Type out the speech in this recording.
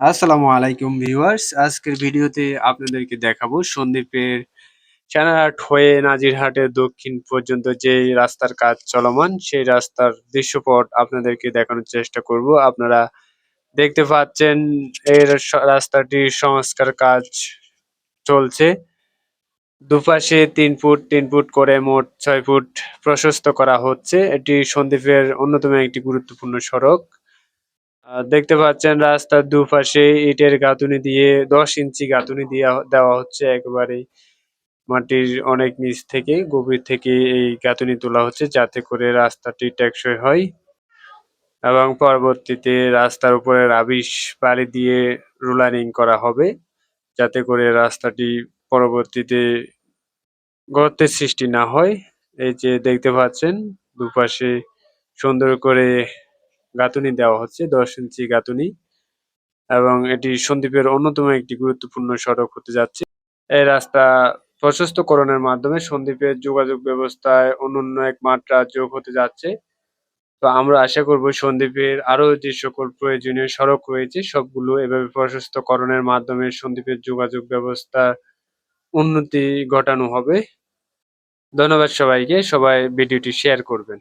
আসসালামু আলাইকুম ভিউয়ার্স। আজকের ভিডিওতে আপনাদেরকে দেখাবো সন্দ্বীপের চানারহাট হয়ে নাজিরহাটের দক্ষিণ পর্যন্ত যে রাস্তার কাজ চলমান, সেই রাস্তার দৃশ্যপট আপনাদেরকে দেখানোর চেষ্টা করব। আপনারা দেখতে পাচ্ছেন এর রাস্তাটির সংস্কার কাজ চলছে। দুপাশে তিন ফুট তিন ফুট করে মোট ছয় ফুট প্রশস্ত করা হচ্ছে। এটি সন্দ্বীপের অন্যতম একটি গুরুত্বপূর্ণ সড়ক। আহ, দেখতে পাচ্ছেন রাস্তার দুপাশে ইটের গাঁথুনি দিয়ে দশ ইঞ্চি গাঁথুনি দিয়ে দেওয়া হচ্ছে একেবারেই মাটির অনেক নিচ থেকে গভীর থেকে এই গাঁথুনি তোলা হচ্ছে যাতে করে রাস্তাটি টেকসই হয় এবং পরবর্তীতে রাস্তার উপরে রাবিশ বালি দিয়ে রোলারিং করা হবে যাতে করে রাস্তাটি পরবর্তীতে গর্তের সৃষ্টি না হয়। এই যে দেখতে পাচ্ছেন দুপাশে সুন্দর করে গাঁথুনি দেওয়া হচ্ছে, দশ ইঞ্চি গাঁথুনি। এবং এটি সন্দ্বীপের অন্যতম একটি গুরুত্বপূর্ণ সড়ক হতে যাচ্ছে। এই রাস্তা প্রশস্তকরণের মাধ্যমে সন্দ্বীপের যোগাযোগ ব্যবস্থায় অনন্য এক মাত্রা যোগ হতে যাচ্ছে। তো আমরা আশা করব সন্দ্বীপের আরও যে সকল প্রয়োজনীয় সড়ক রয়েছে, সবগুলো এভাবে প্রশস্তকরণের মাধ্যমে সন্দ্বীপের যোগাযোগ ব্যবস্থা উন্নতি ঘটানো হবে। ধন্যবাদ সবাইকে, সবাই ভিডিওটি শেয়ার করবেন।